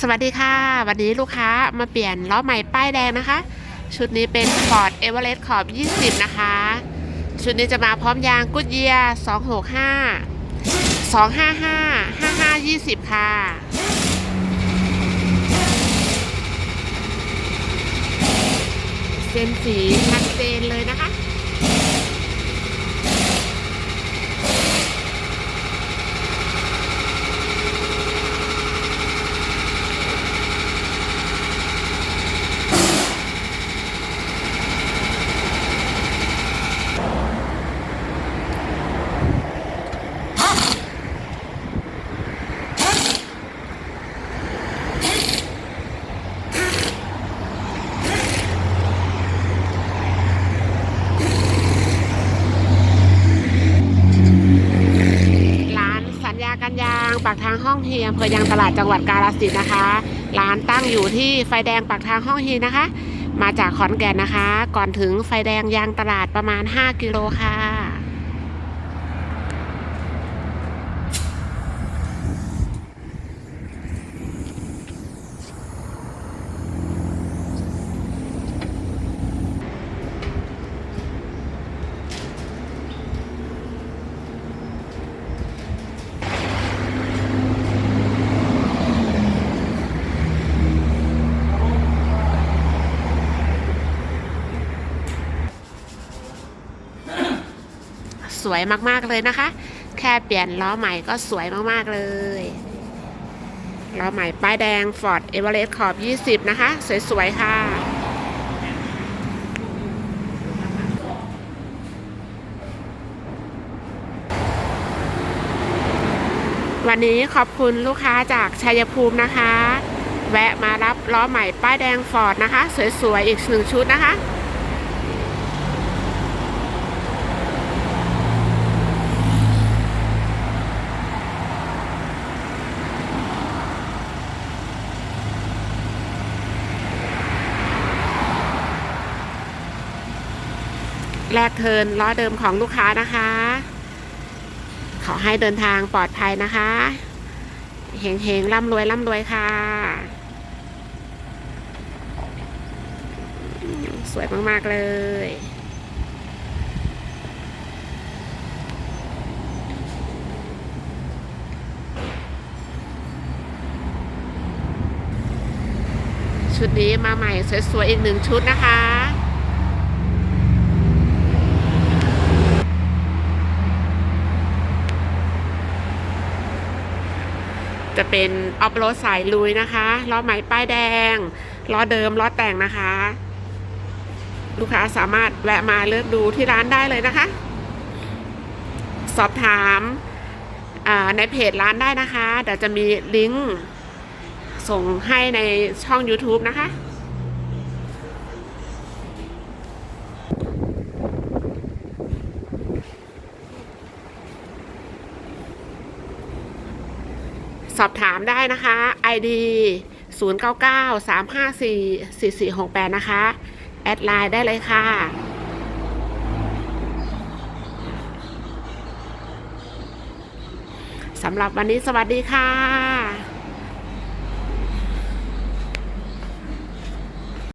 สวัสดีค่ะ วันนี้ลูกค้ามาเปลี่ยนล้อใหม่ป้ายแดงนะคะ ชุดนี้เป็น Ford Everest ขอบ 20 นะคะ ชุดนี้จะมาพร้อมยางกุดเยีย265 255 55 20 ค่ะเส้นสีชัดเจนเลยนะคะ ร้านสัญญากันยางปากทางห้องเฮียอำเภอยางตลาดจังหวัดกาฬสินธุ์นะคะ ร้านตั้งอยู่ที่ไฟแดงปากทางห้องเฮียนะคะ มาจากขอนแก่นนะคะ ก่อนถึงไฟแดงยางตลาดประมาณ 5 กิโลค่ะ สวยมากๆเลยนะคะ แค่เปลี่ยนล้อใหม่ก็สวยมากๆเลยล้อใหม่ป้ายแดง Ford Everest ขอบ 20 นะคะ สวยๆ ค่ะวันนี้ขอบคุณลูกค้าจากชัยภูมินะคะ แวะมารับล้อใหม่ป้ายแดง Ford นะคะ สวยๆ อีกหนึ่งชุดนะคะ แลกเทินล้อเดิมของลูกค้านะคะ ขอให้เดินทางปลอดภัยนะคะเฮงเฮงร่ำรวยร่ำรวยค่ะ สวยมาก ๆ เลยชุดนี้มาใหม่สวยๆอีกหนึ่งชุดนะคะ จะเป็นออฟโรดสายลุยนะคะล้อไหมป้ายแดงล้อเดิมล้อแต่งนะคะ ลูกค้าสามารถแวะมาเลือกดูที่ร้านได้เลยนะคะ สอบถามในเพจร้านได้นะคะ เดี๋ยวจะมีลิงก์ส่งให้ในช่อง YouTube นะคะ อบถามได้นะคะ ID 099 354 4468 นะคะ แอดไลน์ได้เลยค่ะสำหรับวันนี้สวัสดีค่ะ